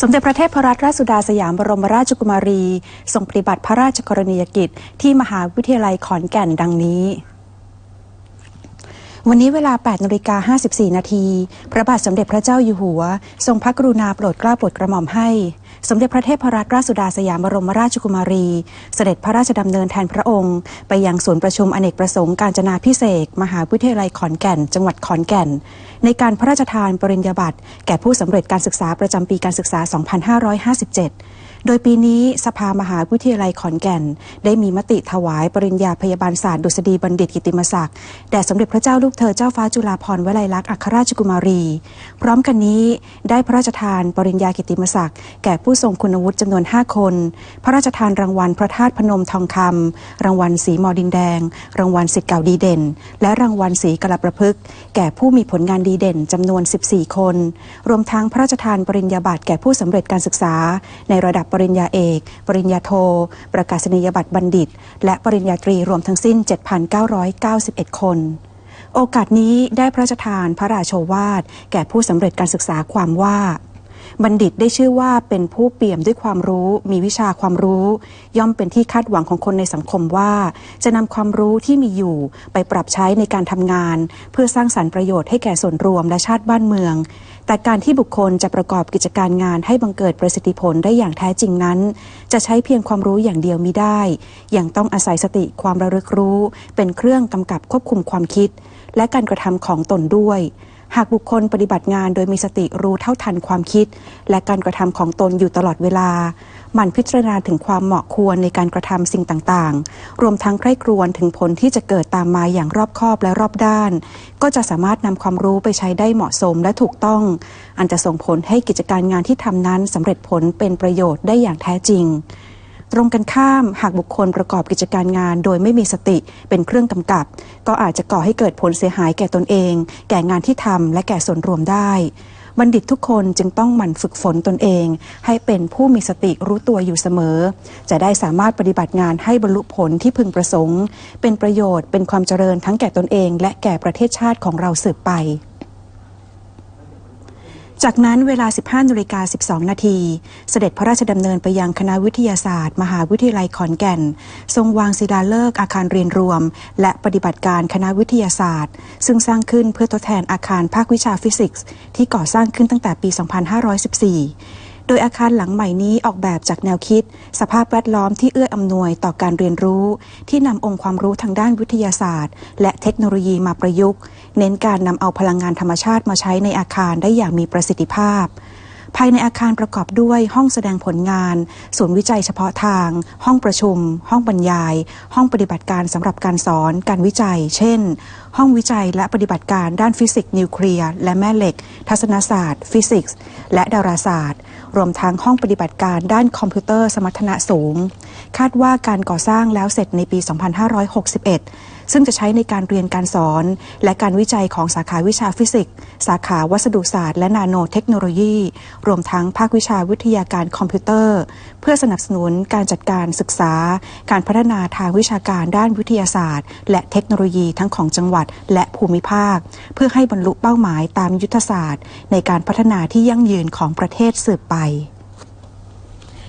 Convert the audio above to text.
สมเด็จพระเทพรัตนราชสุดาสยามบรมราชกุมารีทรงปฏิบัติพระราชกรณียกิจ ที่มหาวิทยาลัยขอนแก่นดังนี้ วันนี้เวลา 8นาฬิกา54 นาที พระบาทสมเด็จพระเจ้าอยู่หัว ทรงพระกรุณาโปรดเกล้าโปรดกระหม่อมให้ สมเด็จพระเทพรัตนราชสุดาสยามบรมราชกุมารี เสด็จพระราชดำเนินแทนพระองค์ ไปยังศูนย์ประชุมอเนกประสงค์การจนาพิเศษ มหาวิทยาลัยขอนแก่น จังหวัดขอนแก่น ในการพระราชทานปริญญาบัตรแก่ผู้สำเร็จการศึกษาประจำปีการศึกษา 2557 โดยปีนี้สภามหาวิทยาลัยขอนแก่น ได้มีมติถวายปริญญาพยาบาลศาสตร์ดุษฎีบัณฑิตกิติมศักดิ์แด่สมเด็จพระเจ้าลูกเธอเจ้าฟ้าจุฬาภรณ์วลัยลักษณ์อัครราชกุมารี พร้อมกันนี้ได้พระราชทานปริญญากิติมศักดิ์แก่ผู้ทรงคุณวุฒิจำนวน 5 คน พระราชทานรางวัลพระธาตุพนมทองคำรางวัลสีมอดินแดง รางวัลสิทธิ์เก่าดีเด่น และรางวัลสีกระประพฤกษ์แก่ผู้มีผลงานดีเด่นจำนวน 14 คน รวมทั้งพระราชทานปริญญาบัตรแก่ผู้สำเร็จการศึกษาในระดับปริญญาเอก ปริญญาโท ประกาศนียบัตรบัณฑิต และปริญญาตรีรวมทั้งสิ้น 7,991 คน โอกาสนี้ได้พระราชทานพระราโชวาท แก่ผู้สำเร็จการศึกษาความว่า บัณฑิตได้ชื่อว่าเป็นผู้เปี่ยมด้วยความรู้ มีวิชาความรู้ ย่อมเป็นที่คาดหวังของคนในสังคมว่า จะนำความรู้ที่มีอยู่ไปปรับใช้ในการทำงาน เพื่อสร้างสรรค์ประโยชน์ให้แก่ส่วนรวมและชาติบ้านเมือง แต่การที่บุคคลจะประกอบกิจการงานให้บังเกิดประสิทธิผลได้อย่างแท้จริงนั้น จะใช้เพียงความรู้อย่างเดียวมิได้ ยังต้องอาศัยสติความระลึกรู้ เป็นเครื่องกำกับควบคุมความคิด และการกระทำของตนด้วยากบุคคลปฏิบัติงานโดยมีสติรู้เท่าทันความคิด และการกระทำของตนอยู่ตลอดเวลา หมั่นพิจารณาถึงความเหมาะควรในการกระทำสิ่งต่างๆ รวมทั้งใคร่ครวญถึงผลที่จะเกิดตามมาอย่างรอบคอบและรอบด้าน ก็จะสามารถนำความรู้ไปใช้ได้เหมาะสมและถูกต้อง อันจะส่งผลให้กิจการงานที่ทำนั้นสำเร็จผลเป็นประโยชน์ได้อย่างแท้จริง ตรงกันข้ามหากบุคคลประกอบกิจการงาน โดยไม่มีสติเป็นเครื่องกำกับ ก็อาจจะก่อให้เกิดผลเสียหายแก่ตนเอง แก่งานที่ทำและแก่ส่วนรวมได้บัณฑิตทุกคนจึงต้องหมั่นฝึกฝนตนเอง ให้เป็นผู้มีสติรู้ตัวอยู่เสมอ จะได้สามารถปฏิบัติงานให้บรรลุผลที่พึงประสงค์ เป็นประโยชน์เป็นความเจริญทั้งแก่ตนเอง และแก่ประเทศชาติของเราสืบไป จากนั้นเวลา 15นาฬิกา12 นาที เสด็จพระราชดำเนินไปยังคณะวิทยาศาสตร์ มหาวิทยาลัยขอนแก่น ทรงวางศิลาฤกษ์อาคารเรียนรวม และปฏิบัติการคณะวิทยาศาสตร์ ซึ่งสร้างขึ้นเพื่อทดแทนอาคารภาควิชาฟิสิกส์ ที่ก่อสร้างขึ้นตั้งแต่ปี 2514 โดยอาคารหลังใหม่นี้ออกแบบจากแนวคิด สภาพแวดล้อมที่เอื้ออำนวยต่อการเรียนรู้ ที่นำองค์ความรู้ทางด้านวิทยาศาสตร์ และเทคโนโลยีมาประยุกต์ เน้นการนำเอาพลังงานธรรมชาติมาใช้ในอาคารได้อย่างมีประสิทธิภาพ ภายในอาคารประกอบด้วยห้องแสดงผลงาน ศูนย์วิจัยเฉพาะทาง ห้องประชุม ห้องบรรยาย ห้องปฏิบัติการสำหรับการสอน การวิจัย เช่น ห้องวิจัยและปฏิบัติการด้านฟิสิกส์นิวเคลียร์และแม่เหล็ก ทัศนศาสตร์ ฟิสิกส์ และดาราศาสตร์ รวมทั้งห้องปฏิบัติการด้านคอมพิวเตอร์สมรรถนะสูง คาดว่าการก่อสร้างแล้วเสร็จในปี 2561 ซึ่งจะใช้ในการเรียนการสอน และการวิจัยของสาขาวิชาฟิสิกส์ สาขาวัสดุศาสตร์และนาโนเทคโนโลยี รวมทั้งภาควิชาวิทยาการคอมพิวเตอร์ เพื่อสนับสนุนการจัดการศึกษา การพัฒนาทางวิชาการด้านวิทยาศาสตร์ และเทคโนโลยีทั้งของจังหวัดและภูมิภาค เพื่อให้บรรลุเป้าหมายตามยุทธศาสตร์ ในการพัฒนาที่ยั่งยืนของประเทศสืบไป